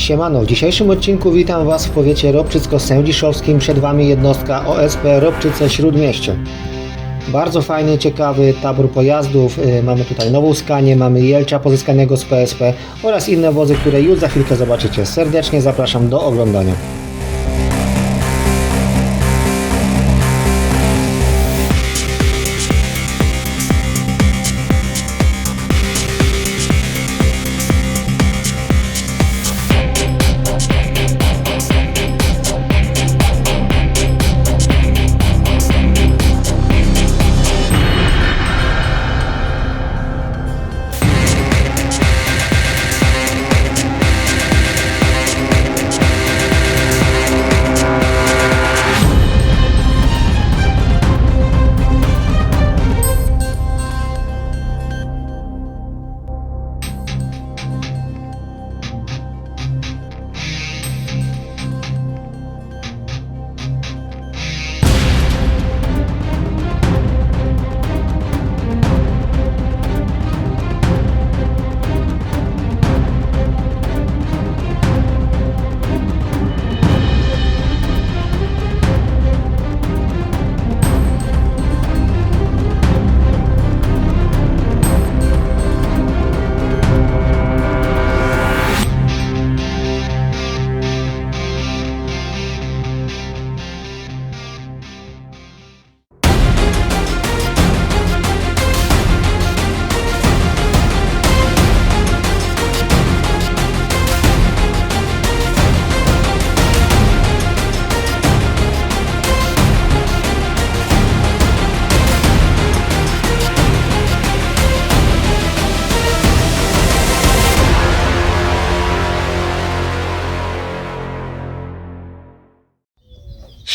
Siemano, w dzisiejszym odcinku witam Was w powiecie Robczycko-Sędziszowskim. Przed Wami jednostka OSP Robczyce Śródmieście. Bardzo fajny, ciekawy tabor pojazdów. Yy, Mamy tutaj nową skanię, mamy Jelcza pozyskanego z PSP oraz inne wozy, które już za chwilkę zobaczycie. Serdecznie zapraszam do oglądania.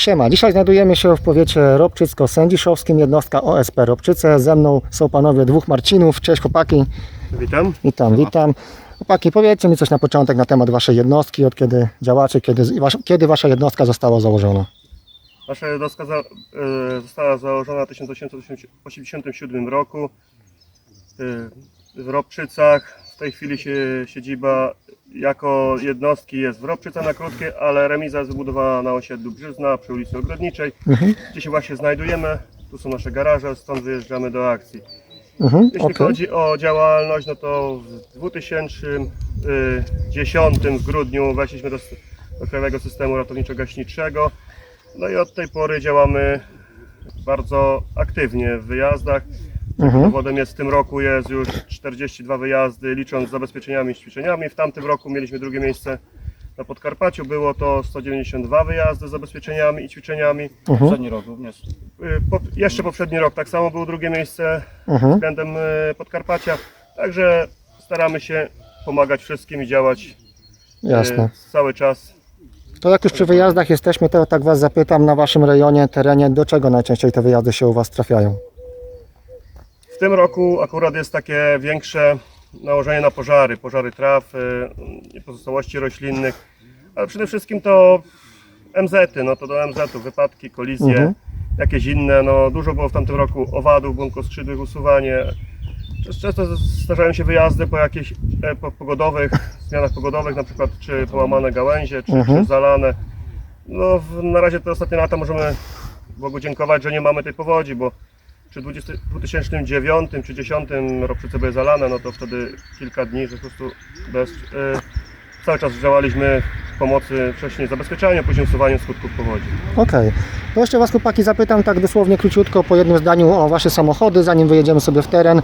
Siema, dzisiaj znajdujemy się w powiecie Robczycko-Sędziszowskim, jednostka OSP Robczyce. Ze mną są panowie dwóch Marcinów. Cześć chłopaki. Witam. Witam, witam. Chłopaki, powiedzcie mi coś na początek na temat waszej jednostki, od kiedy działacie, kiedy, kiedy wasza jednostka została założona. Nasza jednostka za, e, została założona w 1887 roku e, w Robczycach. W tej chwili się, siedziba jako jednostki jest w Robczycach na krótkie, ale remiza jest wybudowana na osiedlu Brzyzna przy ulicy Ogrodniczej, gdzie się właśnie znajdujemy. Tu są nasze garaże, stąd wyjeżdżamy do akcji. Mhm, Jeśli okej. chodzi o działalność, no to w 2010 w grudniu weszliśmy do, do Krajowego Systemu Ratowniczo-Gaśniczego. No i od tej pory działamy bardzo aktywnie w wyjazdach. Mhm. Dowodem jest w tym roku jest już 42 wyjazdy, licząc z zabezpieczeniami i ćwiczeniami. W tamtym roku mieliśmy drugie miejsce na Podkarpaciu. Było to 192 wyjazdy z zabezpieczeniami i ćwiczeniami. Mhm, Poprzedni rok również. Y, Po, jeszcze poprzedni rok tak samo było drugie miejsce mhm. względem y, Podkarpacia. Także staramy się pomagać wszystkim i działać y, Jasne. cały czas. To jak już przy wyjazdach jesteśmy, to tak was zapytam na waszym rejonie, terenie, do czego najczęściej te wyjazdy się u was trafiają? W tym roku akurat jest takie większe nałożenie na pożary, pożary traw, y, pozostałości roślinnych, ale przede wszystkim to MZ-y, no to do MZ-ów, wypadki, kolizje, Mhm. jakieś inne, no dużo było w tamtym roku owadów, błonkoskrzydłych, usuwanie. Często- zdarzają się wyjazdy po jakichś e, po pogodowych, zmianach pogodowych, na przykład czy połamane gałęzie, czy, Mhm. czy zalane. No na razie te ostatnie lata możemy Bogu dziękować, że nie mamy tej powodzi, bo czy 20, 2009 czy 2010 Robczyce były zalane, no to wtedy kilka dni, że po prostu bez, y, cały czas działaliśmy w pomocy wcześniej zabezpieczania, później usuwaniem skutków powodzi. Okej. To jeszcze was chłopaki zapytam tak dosłownie króciutko po jednym zdaniu o wasze samochody, zanim wyjedziemy sobie w teren.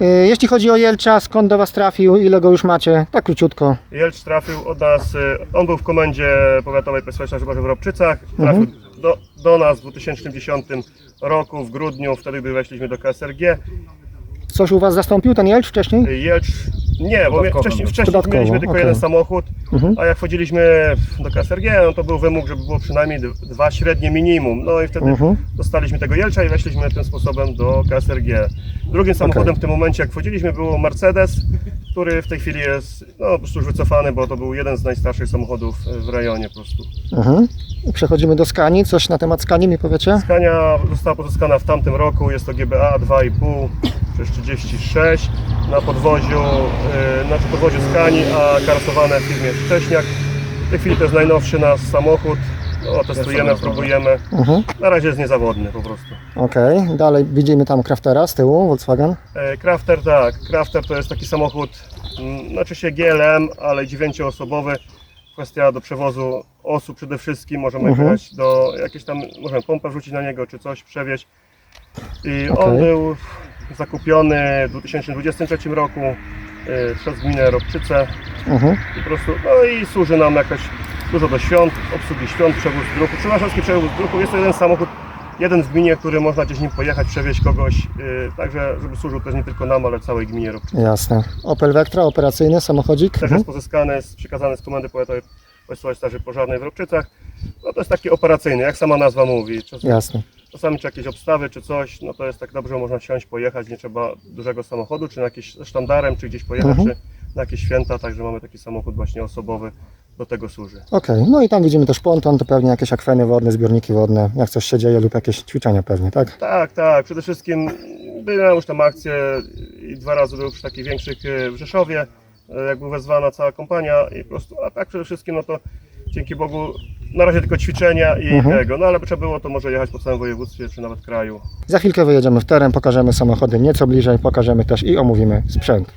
Yy, Jeśli chodzi o Jelcza, skąd do was trafił, ile go już macie? Tak króciutko. Jelcz trafił od nas, y, on był w komendzie powiatowej Państwowej Straży Pożarnej w Robczycach, trafił do, do nas w 2010 roku, w grudniu, wtedy gdy weszliśmy do KSRG. Coś u was zastąpił ten Jelcz wcześniej? Jelcz, nie, bo Dodatkowo wcześniej, był. wcześniej Dodatkowo, mieliśmy tylko okej. jeden samochód, Mhm. a jak wchodziliśmy do KSRG, no to był wymóg, żeby było przynajmniej d- dwa średnie minimum. No i wtedy Mhm. dostaliśmy tego Jelcza i weszliśmy tym sposobem do KSRG. Drugim samochodem w tym momencie, jak wchodziliśmy, był Mercedes, który w tej chwili jest no, po prostu już wycofany, bo to był jeden z najstarszych samochodów e, w rejonie po prostu. Mhm. Przechodzimy do Skani. Coś na temat Skani mi powiecie? Skania została pozyskana w tamtym roku, jest to GBA 2,5 przez 36 na podwoziu, e, znaczy podwoziu Skani, a karosowane w firmie Wcześniak. tej chwili to jest najnowszy nasz samochód. No, testujemy, próbujemy. Mhm. Na razie jest niezawodny po prostu. Okej, dalej widzimy tam Craftera z tyłu, Volkswagen. E, Crafter tak, Crafter to jest taki samochód, mm, znaczy się GLM, ale dziewięcioosobowy. Kwestia do przewozu osób przede wszystkim, możemy Mhm. jechać do jakieś tam, możemy pompę wrzucić na niego czy coś, przewieźć. I on Okej. był zakupiony w 2023 roku e, przez gminę Robczyce Mhm. i po prostu, no i służy nam jakoś dużo do świąt, obsługi świąt, przewóz druku, przywarszawski przewóz druku. Jest to jeden samochód, jeden w gminie, który można gdzieś nim pojechać, przewieźć kogoś, yy, także żeby służył też nie tylko nam, ale całej gminie Robczyce. Jasne. Opel Vectra, operacyjny samochodzik. Też Mhm. jest pozyskany, z, przekazany z Komendy Powiatowej Państwowej Straży Pożarnej w Robczycach. No to jest taki operacyjny, jak sama nazwa mówi. Czas, Jasne. czasami czy jakieś obstawy, czy coś, no to jest tak dobrze, można wsiąść, pojechać, nie trzeba dużego samochodu, czy na jakieś ze sztandarem, czy gdzieś pojechać, Mhm. czy na jakieś święta, także mamy taki samochód właśnie osobowy, do tego służy. Okej, no i tam widzimy też ponton, to pewnie jakieś akweny wodne, zbiorniki wodne, jak coś się dzieje lub jakieś ćwiczenia pewnie, tak? Tak, tak. Przede wszystkim byłem już tam akcję i dwa razy był przy takich większych e, w Rzeszowie, e, jak była wezwana cała kompania i po prostu, a tak przede wszystkim, no to dzięki Bogu na razie tylko ćwiczenia i Mhm. tego, no ale by trzeba było, to może jechać po całym województwie, czy nawet kraju. Za chwilkę wyjedziemy w teren, pokażemy samochody nieco bliżej, pokażemy też i omówimy sprzęt.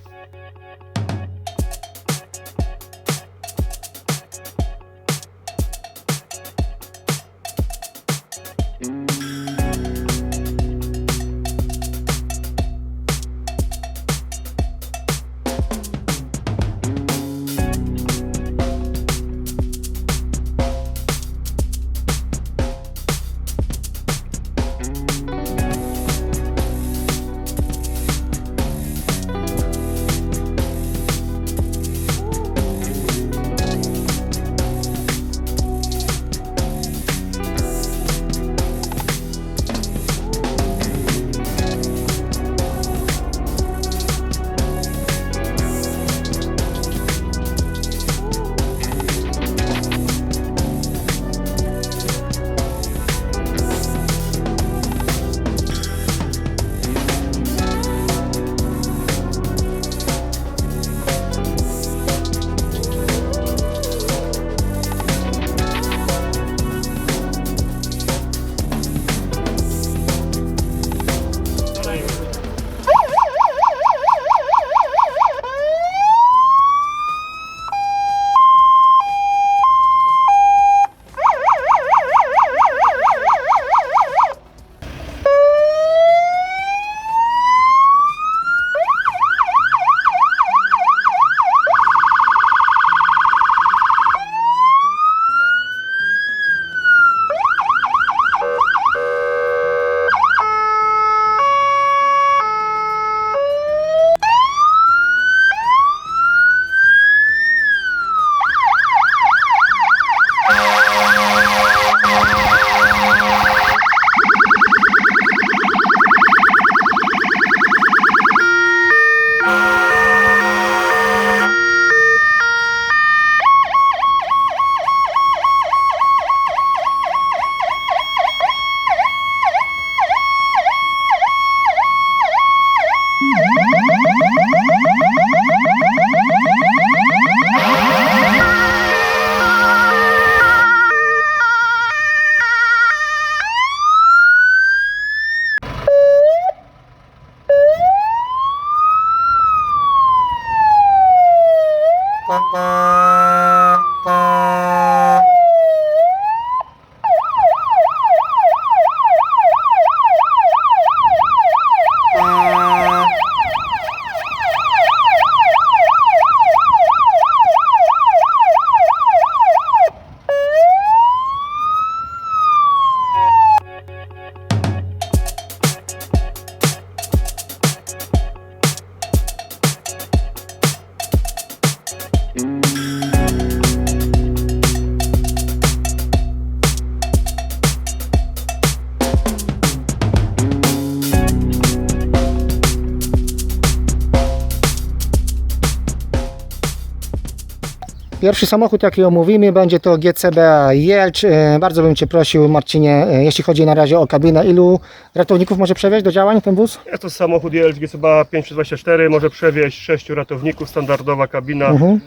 Pierwszy samochód, jaki omówimy, będzie to GCBA Jelcz. E, Bardzo bym Cię prosił, Marcinie, e, jeśli chodzi na razie o kabinę, ilu ratowników może przewieźć do działań ten wóz? Jest to samochód JLG chyba 524, może przewieźć 6 ratowników, standardowa kabina. Mhm.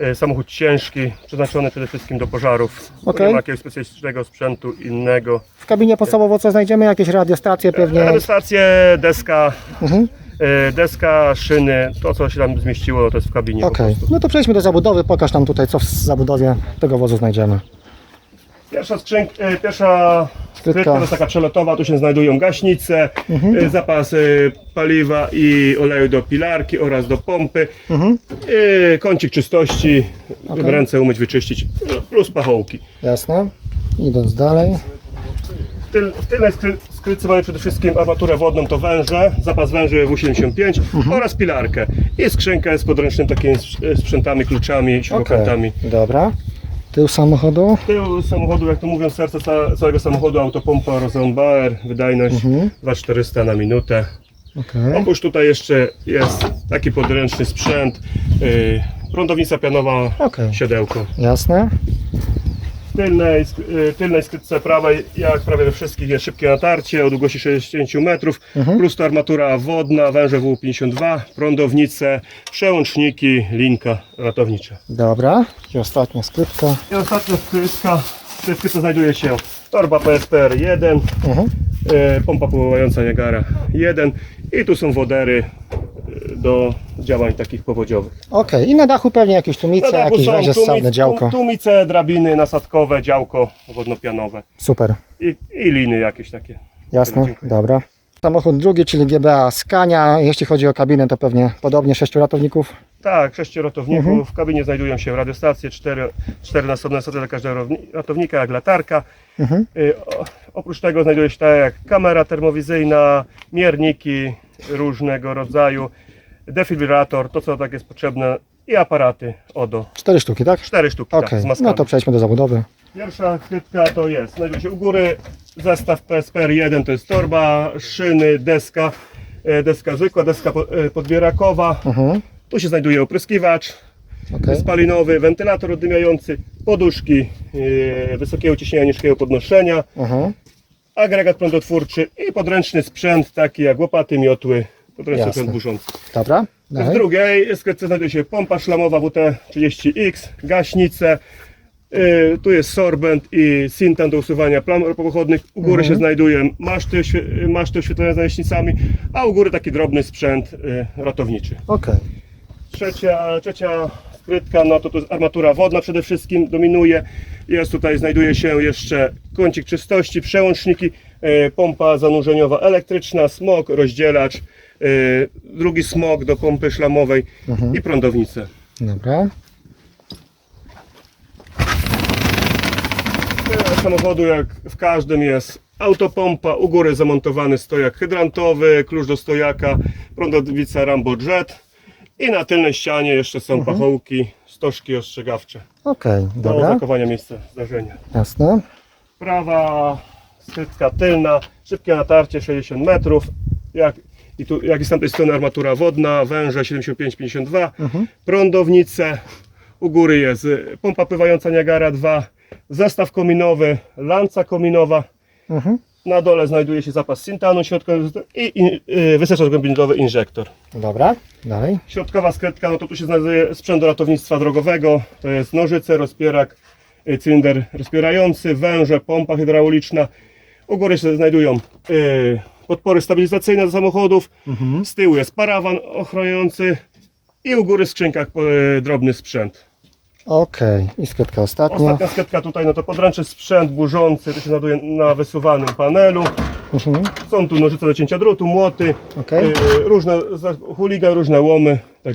E, Samochód ciężki, przeznaczony przede wszystkim do pożarów. Okej. Nie ma jakiegoś specjalistycznego sprzętu innego. W kabinie podstawowo co znajdziemy? Jakieś radiostacje pewnie? Radiostacje, deska, Mhm. E, deska, szyny, to co się tam zmieściło to jest w kabinie po Okej, prostu. no to przejdźmy do zabudowy. Pokaż nam tutaj, co w zabudowie tego wozu znajdziemy. Pierwsza skrzynka, e, pierwsza skrytka to jest taka przelotowa, tu się znajdują gaśnice, Mhm. e, zapas e, paliwa i oleju do pilarki oraz do pompy, Mhm. e, kącik czystości, żeby ręce umyć, wyczyścić, plus pachołki. Jasne. Idąc dalej. W, tyl, w tylnej skry, skrytce mamy przede wszystkim armaturę wodną, to węże, zapas węży W75 Mhm. oraz pilarkę. I skrzynkę z podręcznym takimi sp- sprzętami, kluczami, śrubokrętami. dobra. Tył samochodu. Tył samochodu, jak to mówią, serce ca- całego samochodu, autopompa Rosenbauer, wydajność Mhm. 2400 na minutę. Okej. Oprócz tutaj jeszcze jest taki podręczny sprzęt, yy, prądownica pianowa, Okej. siodełko. Jasne. W tylnej, yy, tylnej skrytce prawej, jak prawie we wszystkich, jest szybkie natarcie o długości 60 metrów, Mhm. plus to armatura wodna, węże W52, prądownice, przełączniki, linka ratownicza. Dobra. I ostatnia skrytka. I ostatnia skrytka, w tej skrytce znajduje się torba PSPR 1, Mhm. e, pompa pływająca Niagara 1 i tu są wodery do działań takich powodziowych. Okej, i na dachu pewnie jakieś Na tumice, dachu jakieś są węże tumic- ssawne, działko. Tumice, drabiny nasadkowe, działko wodnopianowe Super. i, i liny jakieś takie. Jasne, Dziękuję. dobra. Samochód drugi, czyli GBA Scania. Jeśli chodzi o kabinę, to pewnie podobnie sześciu ratowników. Tak, sześciu ratowników. Mhm. W kabinie znajdują się radiostacje, cztery, cztery nasobne stacje dla każdego rowni- ratownika, jak latarka. Mhm. Y, o- Oprócz tego znajduje się tak jak kamera termowizyjna, mierniki różnego rodzaju, defibrylator, to co tak jest potrzebne i aparaty ODO. Cztery sztuki, tak? Cztery sztuki Okej, tak, z maskami. no to przejdźmy do zabudowy. Pierwsza skrytka to jest, znajduje się u góry zestaw PSPR 1, to jest torba, szyny, deska, e, deska zwykła, deska po- e, podbierakowa. Mhm. Tu się znajduje opryskiwacz Okej. spalinowy, wentylator oddymiający, poduszki e, wysokiego ciśnienia, niskiego podnoszenia, Mhm. agregat prądotwórczy i podręczny sprzęt taki jak łopaty, miotły, podręczny Jasne. sprzęt burzący. Dobra. W Dalej. drugiej skrytce znajduje się pompa szlamowa WT30X, gaśnice, y, tu jest sorbent i sintan do usuwania plam ropopochodnych. U góry Mhm. się znajdują maszty, oświe- maszty oświetlenia z naleśnicami, a u góry taki drobny sprzęt y, ratowniczy. Okej. Trzecia, trzecia skrytka, no to, to jest armatura wodna przede wszystkim dominuje. Jest tutaj, znajduje się jeszcze kącik czystości, przełączniki, e, pompa zanurzeniowa elektryczna, smok, rozdzielacz, drugi smok do pompy szlamowej Mhm. i prądownicę. Dobra. E, Samochodu jak w każdym jest autopompa, u góry zamontowany stojak hydrantowy, klucz do stojaka, prądownica Rambo Jet i na tylnej ścianie jeszcze są pachołki, stożki ostrzegawcze. Okej, do dobra. zachowania miejsca zdarzenia. Jasne. Prawa skrytka tylna, szybkie natarcie 60 metrów. Jak, i tu, jak i z tamtej strony armatura wodna, węże 75-52, Mhm. prądownice, u góry jest y, pompa pływająca Niagara 2, zestaw kominowy, lanca kominowa, Mhm. na dole znajduje się zapas sintanu środkowy i, i y, wystarczająco głębinowy inżektor. Dobra. Dalej. Środkowa skrytka, no to tu się znajduje sprzęt do ratownictwa drogowego, to jest nożyce, rozpierak, y, cylinder rozpierający, węże, pompa hydrauliczna. U góry się znajdują y, podpory stabilizacyjne do samochodów, Mhm. z tyłu jest parawan ochroniający i u góry w skrzynkach y, drobny sprzęt. Okej. I skrytka ostatnia. Ostatnia skrytka tutaj, no to podręczny sprzęt burzący, to się znajduje na wysuwanym panelu. Mhm. Są tu nożyce do cięcia drutu, młoty, Okej. y, różne za- chuligan, różne łomy. Tak.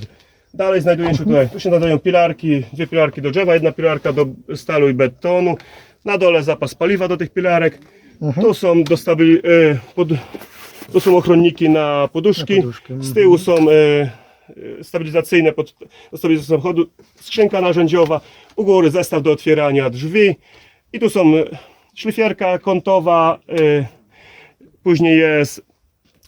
Dalej znajdują się tutaj, tu się znajdują pilarki, dwie pilarki do drzewa, jedna pilarka do stalu i betonu. Na dole zapas paliwa do tych pilarek. Tu są do stabil, y, pod, tu są ochronniki na poduszki. Na poduszki, Z tyłu są y, y, stabilizacyjne pod do stabilizacji samochodu, skrzynka narzędziowa, u góry zestaw do otwierania drzwi. I tu są y, szlifierka kątowa, y, Później jest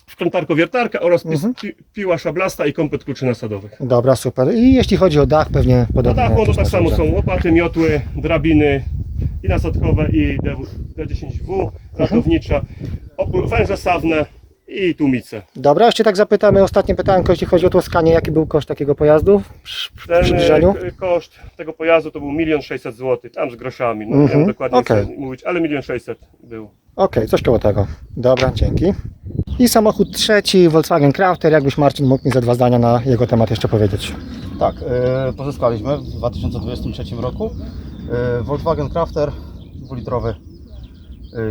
wkrętarko-wiertarka oraz Mhm. pi, piła szablasta i komplet kluczy nasadowych. Dobra, super. I jeśli chodzi o dach, pewnie Na podobnie. dachu jak to już tak na samo są łopaty, miotły, drabiny i nasadkowe i D- D10W, ratownicza, węże sawne i tłumice. Dobra, jeszcze tak zapytamy, ostatnie pytanko, jeśli chodzi o to skanie, jaki był koszt takiego pojazdu przy, Ten przybliżeniu? e, koszt tego pojazdu to był 1 600 zł, tam z groszami, no nie Mhm, wiem dokładnie okej. co mówić, ale 1 600 był. Okej, coś koło tego. Dobra, dzięki. I samochód trzeci, Volkswagen Crafter, jakbyś Marcin mógł mi ze dwa zdania na jego temat jeszcze powiedzieć. Tak, e, pozyskaliśmy w 2023 roku e, Volkswagen Crafter dwulitrowy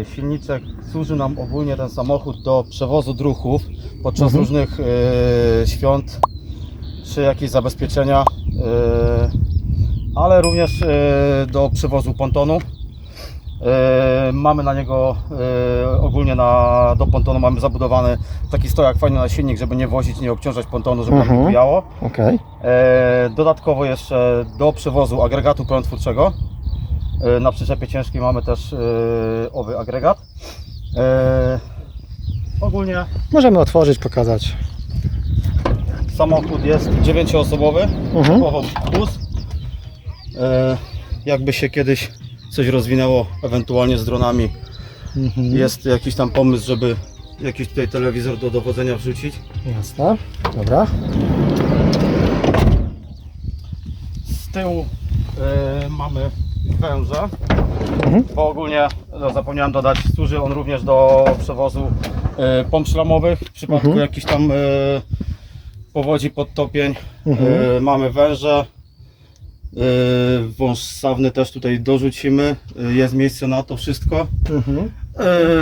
e, silniczek. Służy nam ogólnie ten samochód do przewozu druhów podczas Mhm. różnych e, świąt czy jakieś zabezpieczenia, e, ale również e, do przewozu pontonu. E, Mamy na niego e, ogólnie na, do pontonu mamy zabudowany taki stojak fajny na silnik, żeby nie wozić, nie obciążać pontonu, żeby nam Mhm. nie bujało. Okej. E, dodatkowo jeszcze do przewozu agregatu prądotwórczego. Na przyczepie ciężkiej mamy też owy agregat. Ogólnie Możemy otworzyć, pokazać. samochód jest dziewięcioosobowy, Mhm. bus. Jakby się kiedyś coś rozwinęło, ewentualnie z dronami, Mhm. jest jakiś tam pomysł, żeby jakiś tutaj telewizor do dowodzenia wrzucić. Jasne. Dobra. Z tyłu e, mamy węże, Mhm. bo ogólnie no, zapomniałem dodać, służy on również do przewozu e, pomp szlamowych w przypadku Mhm. jakichś tam e, powodzi, podtopień. Mhm. E, mamy węże. E, wąż ssawny też tutaj dorzucimy. E, jest miejsce na to wszystko. Mhm. E,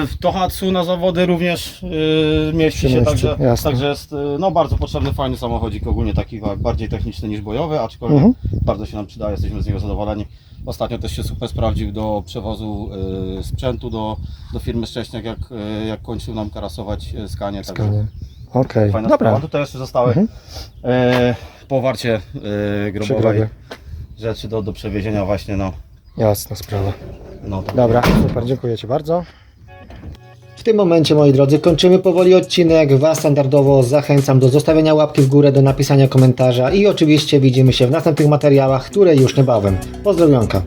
w Tohatsu na zawody również mieści Się także, jasne. także jest no, bardzo potrzebny, fajny samochodzik, ogólnie taki bardziej techniczny niż bojowy, aczkolwiek Mhm. bardzo się nam przydaje, jesteśmy z niego zadowoleni. Ostatnio też się super sprawdził do przewozu sprzętu do, do firmy Szcześniak, jak, jak kończył nam karasować skanie. Skanie. Okej, sprawa. dobra. Tutaj jeszcze zostały Mhm. po warcie grobowej. Rzeczy do, do przewiezienia właśnie, no. Jasna sprawa. no to Dobra, super, dziękuję Ci bardzo. W tym momencie, moi drodzy, kończymy powoli odcinek. Was standardowo zachęcam do zostawienia łapki w górę, do napisania komentarza i oczywiście widzimy się w następnych materiałach, które już niebawem. Pozdrowionka.